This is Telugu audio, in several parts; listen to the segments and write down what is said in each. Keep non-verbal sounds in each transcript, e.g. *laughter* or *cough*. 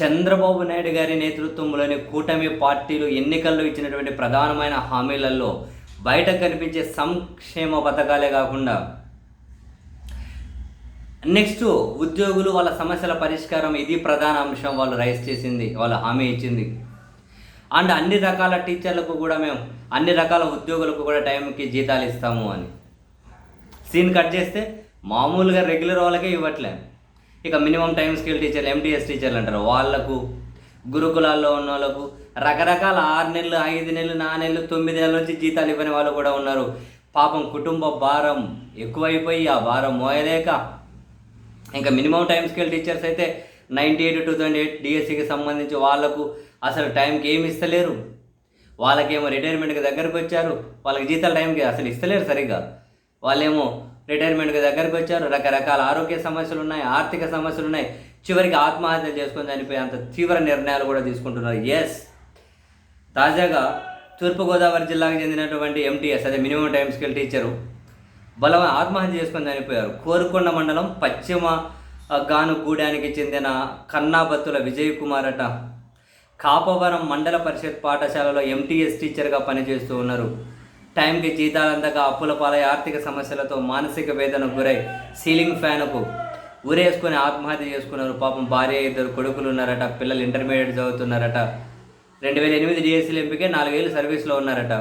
చంద్రబాబు నాయుడు గారి నేతృత్వంలోని కూటమి పార్టీలు ఎన్నికల్లో ఇచ్చినటువంటి ప్రధానమైన హామీలలో బయట కనిపించే సంక్షేమ పథకాలే కాకుండా నెక్స్ట్ ఉద్యోగులు వాళ్ళ సమస్యల పరిష్కారం ఇది ప్రధాన అంశం వాళ్ళు రైస్ చేసింది వాళ్ళు హామీ ఇచ్చింది. అండ్ అన్ని రకాల టీచర్లకు కూడా మేము అన్ని రకాల ఉద్యోగులకు కూడా టైంకి జీతాలు ఇస్తాము అని. సీన్ కట్ చేస్తే మామూలుగా రెగ్యులర్ వాళ్ళకే ఇవ్వట్లే. ఇక మినిమం టైం స్కిల్ టీచర్లు ఎంటీఎస్ టీచర్లు అంటారు. వాళ్ళకు గురుకులాల్లో ఉన్న వాళ్ళకు రకరకాల ఆరు నెలలు ఐదు నెలలు నాలుగు నెలలు తొమ్మిది నెలల నుంచి జీతాలు ఇవ్వని వాళ్ళు కూడా ఉన్నారు. పాపం కుటుంబ భారం ఎక్కువైపోయి ఆ భారం మోయలేక ఇంకా మినిమం టైం స్కేల్ టీచర్స్ అయితే ninety eight two thousand eight డిఎస్సికి సంబంధించి వాళ్ళకు అసలు టైంకి ఏమి ఇస్తలేరు. వాళ్ళకేమో రిటైర్మెంట్కి దగ్గరకు వచ్చారు. వాళ్ళకి జీతాల టైంకి అసలు ఇస్తలేరు సరిగ్గా. వాళ్ళేమో రిటైర్మెంట్కి దగ్గరకు వచ్చారు. రకరకాల ఆరోగ్య సమస్యలు ఉన్నాయి ఆర్థిక సమస్యలు ఉన్నాయి. చివరికి ఆత్మహత్యలు చేసుకొని చనిపోయే అంత తీవ్ర నిర్ణయాలు కూడా తీసుకుంటున్నారు. ఎస్ తాజాగా తూర్పుగోదావరి జిల్లాకు చెందినటువంటి ఎంటీఎస్ అదే మినిమం టైం స్కిల్ టీచరు బలం ఆత్మహత్య చేసుకొని చనిపోయారు. కోరుకొండ మండలం పశ్చిమ గానుగూడానికి చెందిన కన్నాబత్తుల విజయ్ కుమార్ అట. కాపవరం మండల పరిషత్ పాఠశాలలో ఎంటీఎస్ టీచర్గా పనిచేస్తూ ఉన్నారు. టైంకి జీతాలు అందక అప్పుల పాలై ఆర్థిక సమస్యలతో మానసిక వేదనకు గురై సీలింగ్ ఫ్యాన్కు ఊరేసుకొని ఆత్మహత్య చేసుకున్నారు. పాపం భార్య ఇద్దరు కొడుకులు ఉన్నారట. పిల్లలు ఇంటర్మీడియట్ చదువుతున్నారట. రెండు వేల ఎనిమిది డిఎస్సీలు ఎంపికే నాలుగేళ్ళు సర్వీస్లో ఉన్నారట.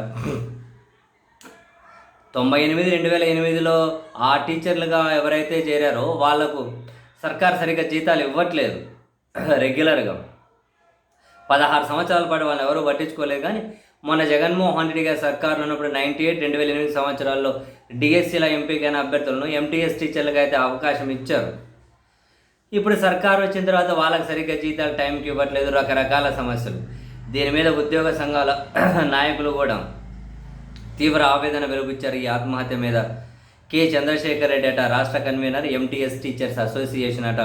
తొంభై ఎనిమిది రెండు వేల ఎనిమిదిలో ఆ టీచర్లుగా ఎవరైతే చేరారో వాళ్ళకు సర్కార్ సరిగ్గా జీతాలు ఇవ్వట్లేదు. రెగ్యులర్గా. పదహారు సంవత్సరాల పాటు వాళ్ళు ఎవరూ పట్టించుకోలేదు కానీ మొన్న జగన్మోహన్ రెడ్డి గారి సర్కారులో ఉన్నప్పుడు నైంటీ ఎయిట్ రెండు వేల ఎనిమిది సంవత్సరాల్లో డిఎస్సీల ఎంపికైన అభ్యర్థులను ఎంటీఎస్ టీచర్లకు అయితే అవకాశం ఇచ్చారు. ఇప్పుడు సర్కారు వచ్చిన తర్వాత వాళ్ళకి సరిగ్గా జీతాలు టైంకి ఇవ్వట్లేదు రకరకాల సమస్యలు. దీని మీద ఉద్యోగ సంఘాల *clears throat* నాయకులు కూడా తీవ్ర ఆవేదన వెలుగుచ్చారు. ఈ ఆత్మహత్య మీద కె చంద్రశేఖర్ రెడ్డి అట రాష్ట్ర కన్వీనర్ ఎంటీఎస్ టీచర్స్ అసోసియేషన్ అట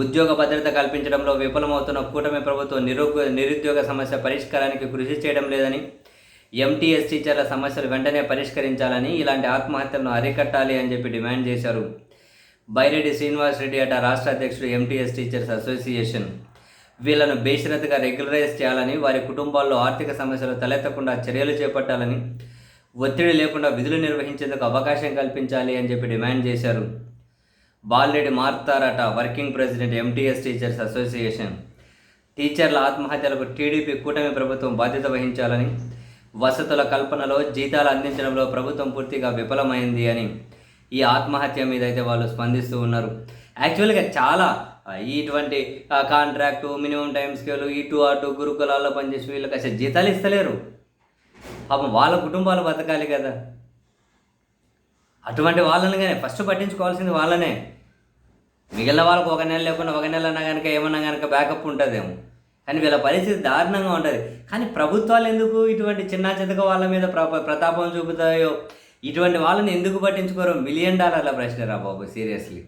ఉద్యోగ భద్రత కల్పించడంలో విఫలమవుతున్న కూటమి ప్రభుత్వం నిరుద్యోగ నిరుద్యోగ సమస్య పరిష్కారానికి కృషి చేయడం లేదని ఎంటీఎస్ టీచర్ల సమస్యలు వెంటనే పరిష్కరించాలని ఇలాంటి ఆత్మహత్యలను అరికట్టాలి అని చెప్పి డిమాండ్ చేశారు. బైరెడ్డి శ్రీనివాస్ రెడ్డి అట రాష్ట్ర అధ్యక్షుడు ఎంటీఎస్ టీచర్స్ అసోసియేషన్. వీళ్ళను బేషరతుగా రెగ్యులరైజ్ చేయాలని వారి కుటుంబాల్లో ఆర్థిక సమస్యలు తలెత్తకుండా చర్యలు చేపట్టాలని ఒత్తిడి లేకుండా విధులు నిర్వహించేందుకు అవకాశం కల్పించాలి అని చెప్పి డిమాండ్ చేశారు. Balareddy మార్తారట working president MTS teachers association. టీచర్ల ఆత్మహత్యలకు టీడీపీ కూటమి ప్రభుత్వం బాధ్యత వహించాలని వసతుల కల్పనలో జీతాలు అందించడంలో ప్రభుత్వం పూర్తిగా విఫలమైంది అని ఈ ఆత్మహత్య మీద అయితే వాళ్ళు స్పందిస్తూ ఉన్నారు. యాక్చువల్గా చాలా ఇటువంటి కాంట్రాక్టు మినిమం టైం స్కేల్ ఇటు అటు గురుకులాల్లో పనిచేసి వీళ్ళకి అసలు జీతాలు ఇస్తలేరు. పాపం వాళ్ళ కుటుంబాలు బతకాలి కదా. అటువంటి వాళ్ళని కానీ ఫస్ట్ పట్టించుకోవాల్సింది వాళ్ళనే. మిగిలిన వాళ్ళకు ఒక నెల లేకుండా ఒక నెల అన్నా కనుక ఏమన్నా కనుక బ్యాకప్ ఉంటుందేమో. కానీ వీళ్ళ పరిస్థితి దారుణంగా ఉంటుంది. కానీ ప్రభుత్వాలు ఎందుకు ఇటువంటి చిన్న చితక వాళ్ళ మీద ప్ర- ప్రతాపం చూపుతాయో? ఇటువంటి వాళ్ళని ఎందుకు పట్టించుకోరు? మిలియన్ డాలర్ల ప్రశ్న రా బాబు సీరియస్లీ